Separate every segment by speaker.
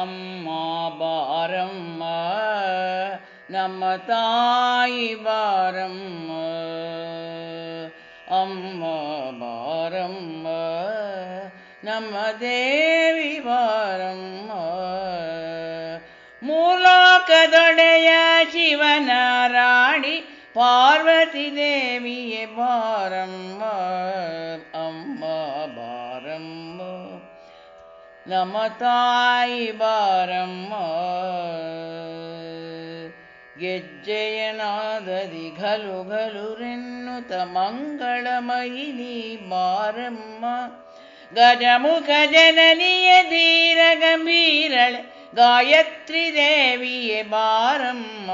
Speaker 1: ಅಮ್ಮ ಬಾರಮ್ಮ, ನಮ್ಮ ತಾಯಿ ಬಾರಮ್ಮ. ಅಮ್ಮ ಬಾರಮ್ಮ, ನಮ್ಮ ದೇವಿ ಬಾರಮ್ಮ. ಮೂಲಕದೊಡೆಯ ಶಿವನ ರಾಣಿ ಪಾರ್ವತಿ ದೇವಿಯೇ ಬಾರಮ್ಮ. ನಮ್ಮ ತಾಯಿ ಬಾರಮ್ಮ. ಗೆಜ್ಜೆಯನಾದದಿ ಘಲು ಘಲುರೆನ್ನುತ ಮಂಗಳಮಯಿನಿ ಬಾರಮ್ಮ ಗಜಮುಖ ಜನನಿಯ ಧೀರ ಗಂಭೀರಳೆ ಗಾಯತ್ರಿ ದೇವಿಯೇ ಬಾರಮ್ಮ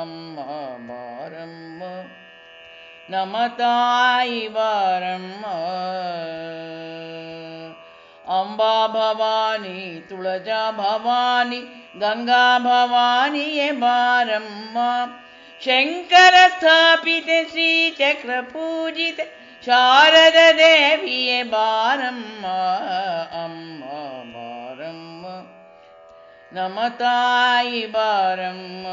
Speaker 1: ಅಮ್ಮ ಬಾರಮ್ಮ ನಮ ತಾಯಿ ಬಾರಮ್ಮ. ಅಂಬಾ ಭವಾನಿ, ತುಳಜಾ ಭವಾನಿ, ಗಂಗಾ ಭವಾನಿಯೇ ಬಾರಮ್ಮ. ಶಂಕರ ಸ್ಥಾಪಿತ ಶ್ರೀಚಕ್ರ ಪೂಜಿತ ಶಾರದ ದೇವಿಯೇ ಬಾರಮ್ಮ. ಅಮ್ಮ ಬಾರಮ್ಮ. ನಮ ತಾಯಿ ಬಾರಮ್ಮ.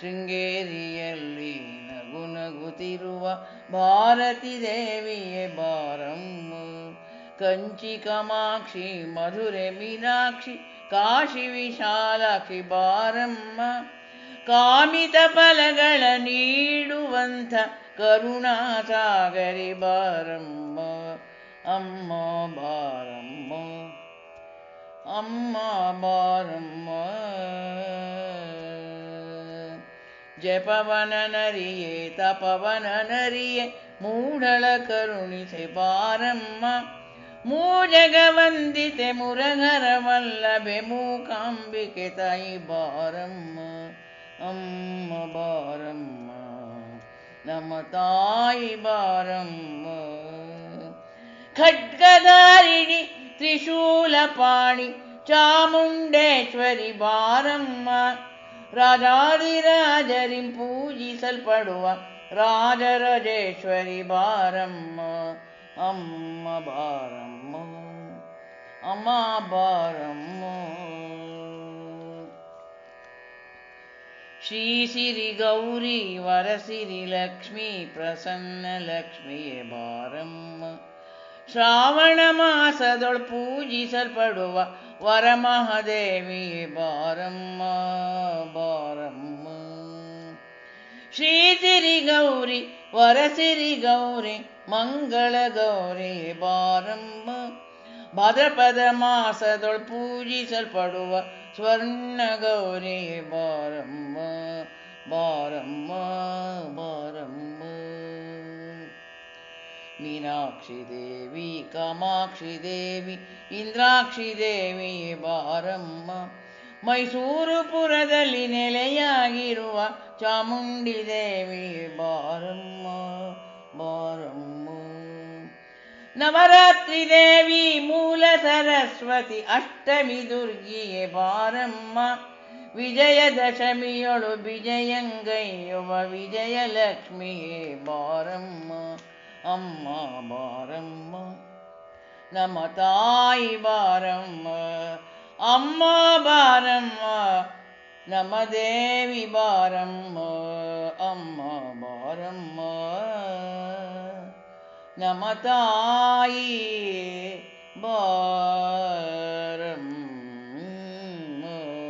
Speaker 1: ಶೃಂಗೇರಿಯಲ್ಲಿ ನಗು ನಗುತ್ತಿರುವ ಭಾರತಿ ದೇವಿಯೇ ಬಾರಮ್ಮ. ಕಂಚಿ ಕಮಾಕ್ಷಿ ಮಧುರೆ ಮೀನಾಕ್ಷಿ, ಕಾಶಿ ವಿಶಾಲಾಕ್ಷಿ ಬಾರಮ್ಮ, ಕಾಮಿತ ಫಲಗಳ ನೀಡುವಂಥ ಕರುಣಾಸಾಗರಿ ಬಾರಮ್ಮ, ಅಮ್ಮ ಬಾರಮ್ಮ ಅಮ್ಮ ಬಾರಮ್ಮ. ಜಪವನ ನರಿಯೇ, ತಪವನ ನರಿಯೇ, ಮೂಢಳ ಕರುಣಿಸೆ ಬಾರಮ್ಮ ಮೂಜಗವಂದಿತೆ ಮುರಘರ ವಲ್ಲಭೆ ಮೂಕಾಂಬಿಕೆ ತಾಯಿ ಬಾರಮ್ಮ, ಅಮ್ಮ ಬಾರಮ್ಮ, ನಮ್ಮ ತಾಯಿ ಬಾರಮ್ಮ. ಖಡ್ಗಧಾರಿಣಿ ತ್ರಿಶೂಲಪಾಣಿ ಚಾಮುಂಡೇಶ್ವರಿ ಬಾರಮ್ಮ ರಾಜಾದಿರಾಜರಿ ಪೂಜಿಸಲ್ಪಡುವ ರಾಜರಜೇಶ್ವರಿ ಬಾರಮ್ಮ. ಅಮ್ಮ ಬಾರಮ್ಮ ಅಮ್ಮ ಬಾರಮ್ಮ ಶ್ರೀ ಸಿರಿ ಗೌರಿ ವರಸಿರಿ ಲಕ್ಷ್ಮಿ ಪ್ರಸನ್ನ ಲಕ್ಷ್ಮಿಯೇ ಬಾರಮ್ಮ ಶ್ರಾವಣ ಮಾಸದೊಳು ಪೂಜಿಸಲ್ಪಡುವ ವರಮಹಾದೇವಿಯೇ ಬಾರಮ್ಮ ಬಾರಮ್ಮ ಶ್ರೀ ಸಿರಿ ಗೌರಿ ವರಸಿರಿ ಗೌರಿ ಮಂಗಳ ಗೌರಿ ಬಾರಮ್ಮ. ಭಾದ್ರಪದ ಮಾಸದೊಳು ಪೂಜಿಸಲ್ಪಡುವ ಸ್ವರ್ಣ ಗೌರಿ ಬಾರಮ್ಮ. ಬಾರಮ್ಮ ಬಾರಮ್ಮ. ಮೀನಾಕ್ಷಿ ದೇವಿ, ಕಾಮಾಕ್ಷಿ ದೇವಿ, ಇಂದ್ರಾಕ್ಷಿ ದೇವಿ ಬಾರಮ್ಮ. ಮೈಸೂರುಪುರದಲ್ಲಿ ನೆಲೆಯಾಗಿರುವ ಚಾಮುಂಡಿ ದೇವಿ ಬಾರಮ್ಮ ಬಾರಮ್ಮ. ನವರಾತ್ರಿ ದೇವಿ ಮೂಲ ಸರಸ್ವತಿ ಅಷ್ಟಮಿ ದುರ್ಗಿಯೇ ಬಾರಮ್ಮ. ವಿಜಯದಶಮಿಯೊಳು ವಿಜಯಂಗೈಯುವ ವಿಜಯಲಕ್ಷ್ಮಿಯೇ ಬಾರಮ್ಮ. ಅಮ್ಮ ಬಾರಮ್ಮ. ನಮ್ಮ ತಾಯಿ ಬಾರಮ್ಮ. ಅಮ್ಮ ಬಾರಮ್ಮ. ನಮ್ಮ ದೇವಿ ಬಾರಮ್ಮ. ಅಮ್ಮ ಬಾರಮ್ಮ. नमतायि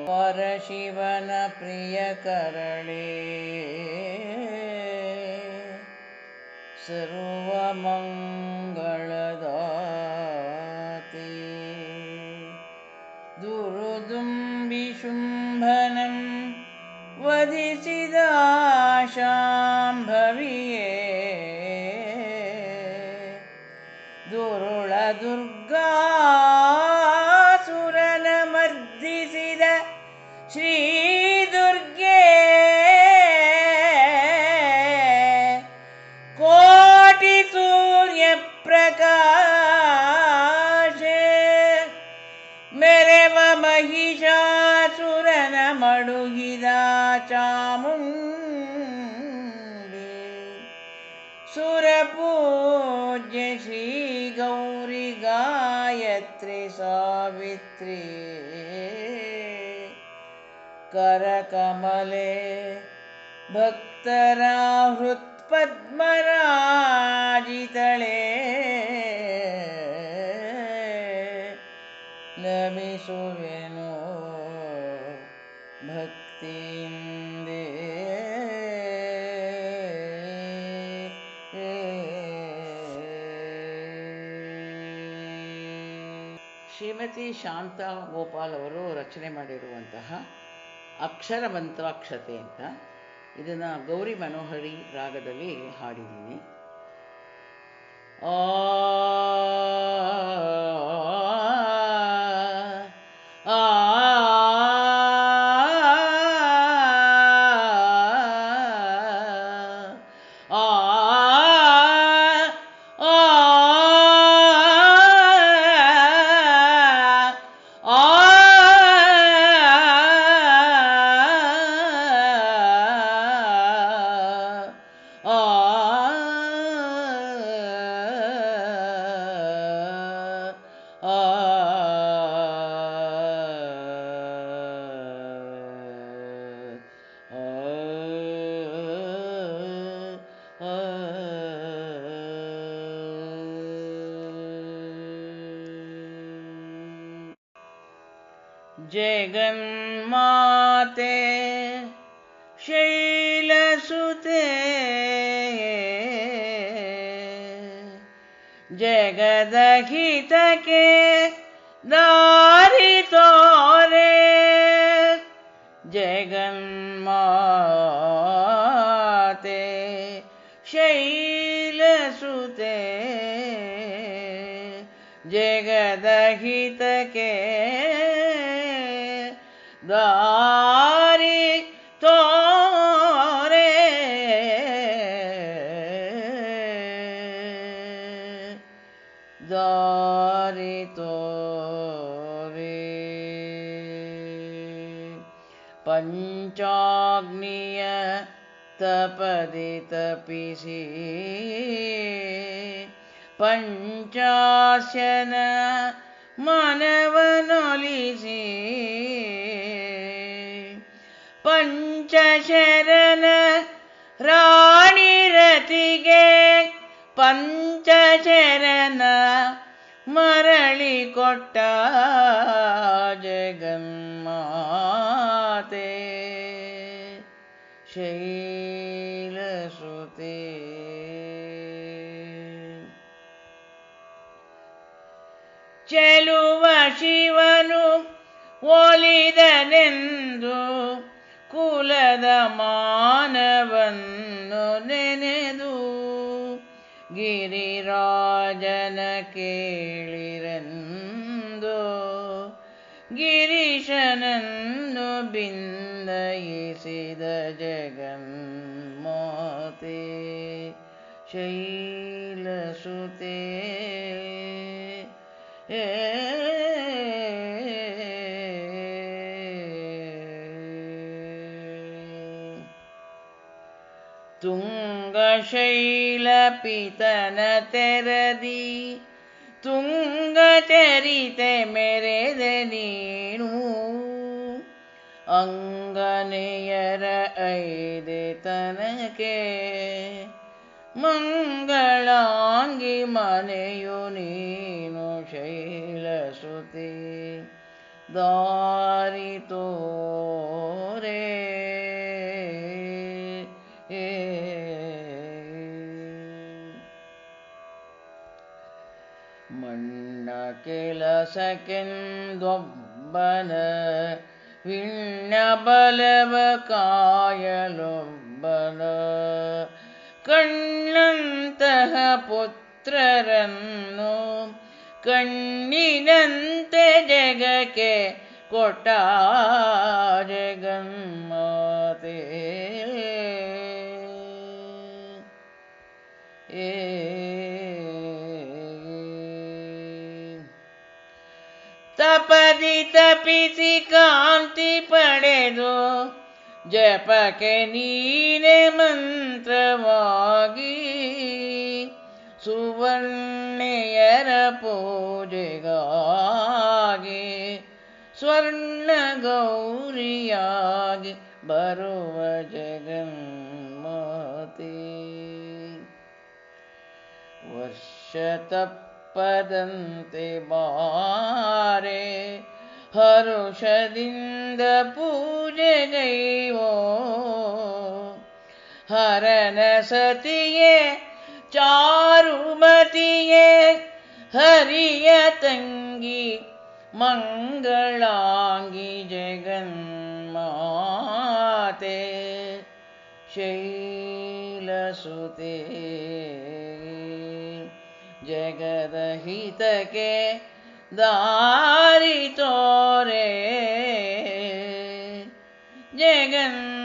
Speaker 1: वरशिवनप्रियकरणे सर्वमङ्ग ದುರ್ಗಾಸುರನ ಮರ್ದಿಸಿದ ಶ್ರೀ ದುರ್ಗೆ. ಕೋಟಿ ಸೂರ್ಯ ಪ್ರಕಾಶ ಮೆರೆವ ಮಹಿಷಾಸುರನ ಮಡುಗಿದ ಚಾಮುಂಡಿ. ಸುರಪೂಜ್ಯ ಶ್ರೀ सावित्री। करकमले भक्तराहृत्पद्मरा ಶಾಂತಾ ಗೋಪಾಲ್ ಅವರು ರಚನೆ ಮಾಡಿರುವಂತಹ ಅಕ್ಷರ ಮಂತ್ರಾಕ್ಷತೆ ಅಂತ. ಇದನ್ನು ಗೌರಿ ಮನೋಹರಿ ರಾಗದಲ್ಲಿ ಹಾಡಿದ್ದೀನಿ. ಆ ಜಗನ್ಮಾತೆ ಶೈಲಸುತೆ ಜಗದಹಿತಕ್ಕೆ ದಾರಿ ತೋರೆ ಜಗನ್ಮಾತೆ ಶೈಲಸುತೆ ಜಗದಹಿತಕ್ಕೆ ದಾರಿ ತೋರೆ ದಾರಿ ತೋರೆ ಪಂಚಾಗ್ನಿಯ ತಪದಿ ತಪಿಸಿ ಪಂಚಾಶನ ಮನವನೊಲಿಸಿ ಪಂಚಶರಣ ರಾಣಿ ರತಿಗೆ ಪಂಚಶರಣ ಮರಳಿ ಕೊಟ್ಟ ಜಗನ್ಮಾತೆ. ಶೈಲಸುತೆ ಚೆಲುವ ಶಿವನು ಒಲಿದನೆಂದು ಕುಲದ ಮಾನವನ್ನು ನೆನೆದು ಗಿರಿರಾಜನ ಕೇಳಿರೆಂದು ಗಿರೀಶನನ್ನು ಬಿಂದಯಿಸಿದ ಜಗನ್ಮಾತೆ ಶೈಲಸುತೆ ಏ ತುಂಗಶೈಲಪಿತನ ತೆರದಿ ತುಂಗಚರಿತೆ ಮೆರೆದ ನೀನು. ಅಂಗನೆಯರ ಐದೆ ತನಕೆ ಮಂಗಳಾಂಗಿ ಮನೆಯು ನೀನು ಶೈಲಸುತಿ ದಾರಿ ತೋರೆ. ವಿಣ್ಣ ಬಲವ ಕಾಯಲೊಬ್ಬನ. ಕಣ್ಣಂತಹ ಪುತ್ರರನ್ನು ಕಣ್ಣಿನಂತೆ ಜಗಕ್ಕೆ ಕೊಟ್ಟ ಜಗನ್ಮಾತೆ. ಏ ತಪದಿ ತಪಿಸಿ ಕಾಂತಿ ಪಡೆದು ಜಪಕ್ಕೆ ನೀನೆ ಮಂತ್ರವಾಗಿ ಸುವರ್ಣ ಕನ್ಯೆಯರ ಪೂಜೆಗಾಗಿ ಸ್ವರ್ಣ ಗೌರಿಯಾಗಿ ಬರುವ ಜಗನ್ಮಾತೆ ವರ್ಷ ತಪ್ಪದಂತೆ पदन्ते वारे हरुष दिन्द पूज गो हरन सतीये चारुमये हरि यतङ्गी मङ्गलाङ्गी जगन् शैलसुते। ಜಗನ್ಮಾತೆ ಜಗದ ಹಿತಕ್ಕೆ ದಾರಿ ತೋರೆ. ಜಗನ್